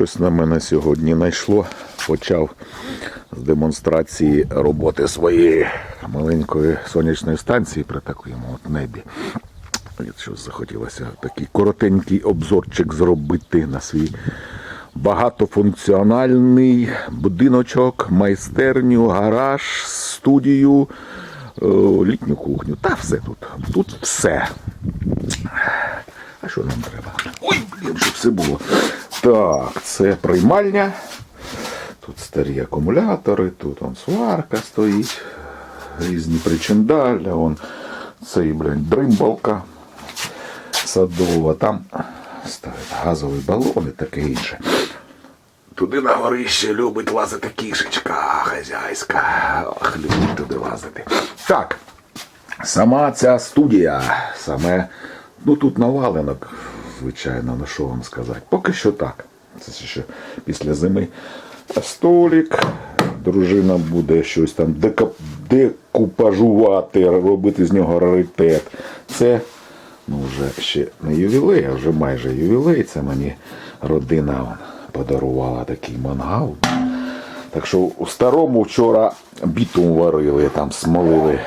щось на мене сьогодні найшло. Почав з демонстрації роботи своєї маленької сонячної станції при такому от небі. Щось захотілося такий коротенький обзорчик зробити на свій багатофункціональний будиночок, майстерню, гараж, студію, е, літню кухню. Та все тут. Тут все. А що нам треба? Ой, блін, щоб все було. Так, це приймальня. Тут старі акумулятори, тут он сварка стоїть, різні причиндаля, он цей, блін, дримбалка садова, там ставить газовий балон і таке інше. Туди на горище любить лазити кішечка хазяйська. Ох, любить туди лазити. Так, сама ця студія, саме, ну тут наваленок, звичайно, ну що вам сказати. Поки що так. Це ще після зими. Столик, дружина буде щось там декупажувати, робити з нього раритет. Це ну, вже ще не ювілей, а вже майже ювілей. Це мені родина подарувала такий мангал. Так що у старому вчора бітум варили, там смолили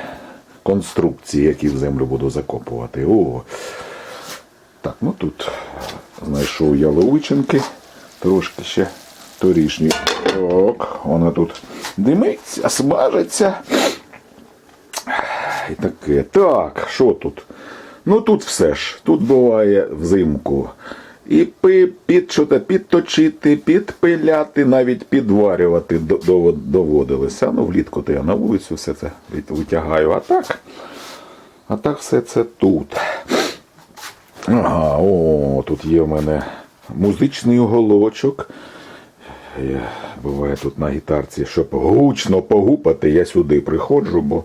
конструкції, які в землю буду закопувати. О, так, ну тут знайшов я яловичинки, трошки ще торішні. Так, вона тут димиться, смажиться. І таке. Так, що тут? Ну тут все ж. Тут буває взимку. І під, що то підточити, підпиляти, навіть підварювати до- до- доводилося. Ну, влітку то я на вулицю все це витягаю. А так, а так все це тут. Ага, о, тут є в мене музичний уголочок. Я, буває тут на гітарці, щоб гучно погупати, я сюди приходжу, бо,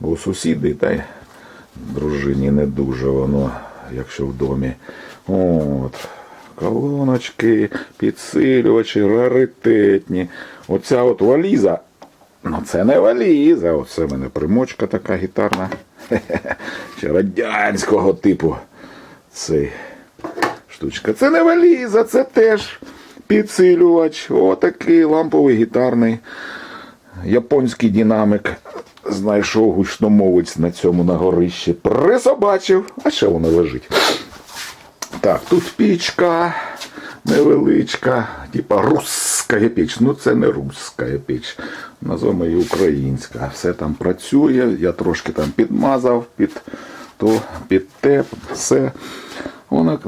бо сусіди та й дружині не дуже воно, якщо в домі. От. Колоночки, підсилювачі, раритетні. Оця от валіза. Ну це не валіза, оце в мене примочка така гітарна. Ще радянського типу. Цей штучка. Це не валіза, це теж підсилювач. Отакий ламповий гітарний японський динамик. Знайшов гучномовець на цьому нагорищі. Присобачив, а ще воно лежить. Так, тут пічка невеличка, типа русська піч. Ну це не русська піч. Назвемо її українська. Все там працює, я трошки там підмазав, під то підтеп, все. Вона,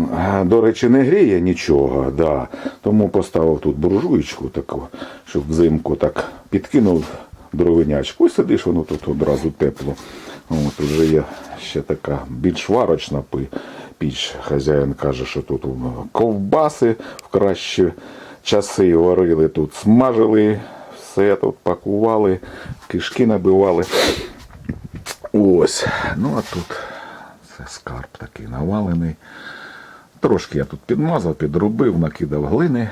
до речі, не гріє нічого, да. тому поставив тут буржуєчку таку, щоб взимку так підкинув дровинячку. І сидиш, воно тут одразу тепло. От вже є ще така більш варочна піч. Хазяїн каже, що тут ковбаси в кращі часи варили, тут смажили, все тут пакували, кишки набивали. Ось. Ну а тут це скарб такий навалений. Трошки я тут підмазав, підробив, накидав глини.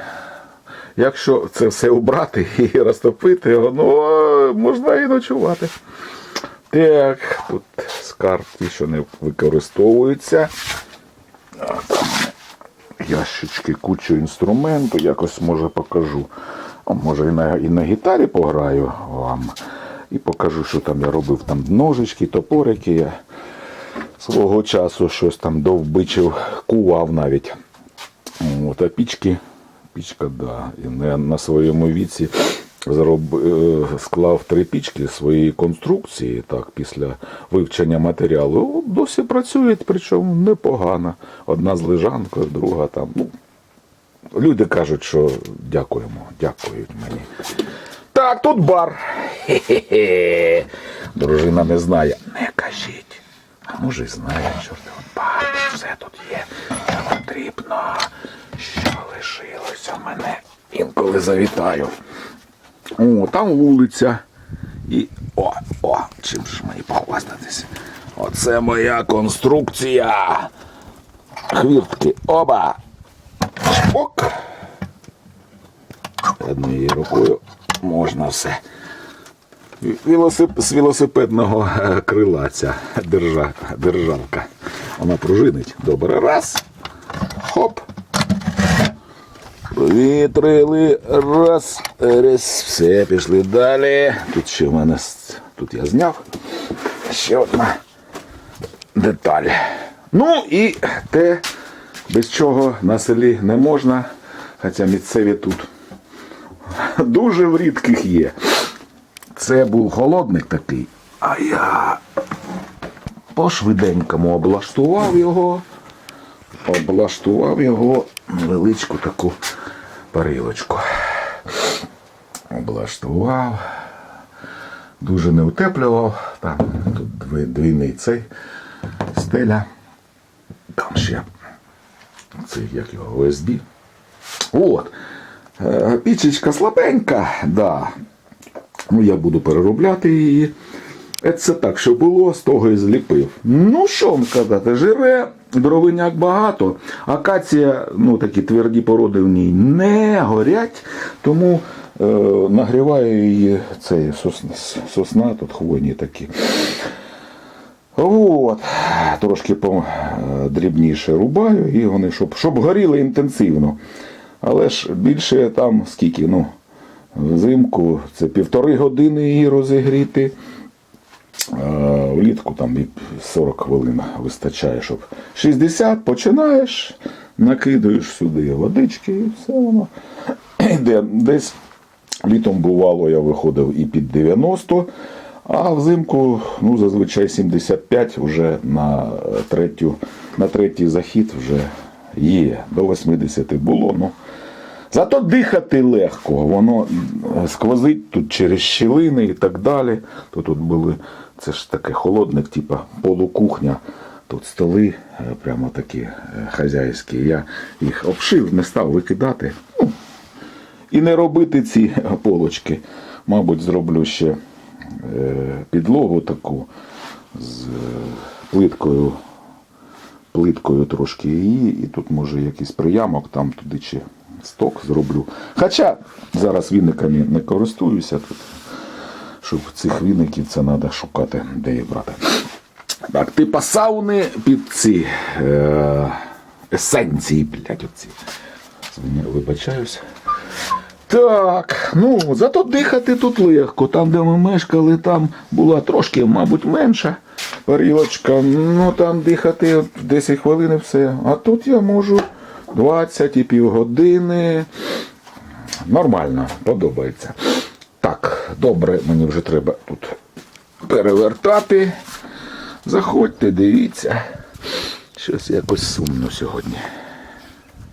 Якщо це все убрати і розтопити, його, ну можна і ночувати. Так, тут скарб ті, що не використовуються. А, там ящички, кучу інструменту, якось може покажу. Може і на, і на гітарі пограю вам. І покажу, що там я робив. Там ножички, топорики. Свого часу щось там довбичив, кував навіть. От, а пічки, пічка, да. І на, на своєму віці зроб, е, склав три пічки своєї конструкції, так, після вивчення матеріалу. Досі працюють, причому непогано. Одна з лежанкою, друга там. Ну, люди кажуть, що дякуємо, дякують мені. Так, тут бар. Хе-хе-хе. Дружина не знає. Не кажіть. А може й знає, що от бар, все тут є. Не потрібно. Що лишилося мене? Інколи завітаю. О, там вулиця. І. О, о, чим ж мені похвастатися? Оце моя конструкція. Хвіртки. Оба. Ок. Однією рукою можна все. Велосип... З велосипедного е, крила ця держа... державка. Вона пружинить. Добре. Раз. Хоп. Вітрили. Раз, раз. Все, пішли далі. Тут ще в мене тут я зняв. Ще одна деталь. Ну і те, без чого на селі не можна, хоча місцеві тут дуже в рідких є. Це був холодник такий, а я по-швиденькому облаштував його, облаштував його невеличку таку парилочку. Облаштував, дуже не утеплював. Там тут двійний цей стеля. Там ще цей, як його, ОСБ. От. Е, Пічечка слабенька, да. Ну, я буду переробляти її. Е, Це так, що було, з того і зліпив. Ну, що вам казати, жире, дровиняк багато, акація, ну такі тверді породи в ній не горять, тому е, нагріваю її цей сосна, сосна тут хвойні такі. От, трошки е, дрібніше рубаю, і вони, щоб, щоб горіли інтенсивно. Але ж більше там скільки, ну, взимку це півтори години її розігріти. Влітку там і 40 хвилин вистачає, щоб 60 починаєш, накидаєш сюди водички і все воно. Десь літом бувало, я виходив і під 90, а взимку ну, зазвичай 75 вже на, третю, на третій захід вже є. До 80 було. Ну, Зато дихати легко, воно е, сквозить тут через щілини і так далі. То тут були, це ж таке холодник, типа полукухня. Тут столи е, прямо такі е, хазяйські. Я їх обшив, не став викидати. Ну, і не робити ці полочки. Мабуть, зроблю ще підлогу таку з плиткою плиткою трошки її, і тут може якийсь приямок, там туди чи сток зроблю. Хоча зараз віниками не користуюся тут. Щоб цих віників це треба шукати, де їх брати. Так, типа сауни під ці е, есенції, блядь, оці. Вибачаюсь. Так, ну, зато дихати тут легко. Там, де ми мешкали, там була трошки, мабуть, менша парілочка. Ну там дихати 10 хвилин і все. А тут я можу 20 і півгодини. Нормально, подобається. Так, добре, мені вже треба тут перевертати. Заходьте, дивіться. Щось якось сумно сьогодні.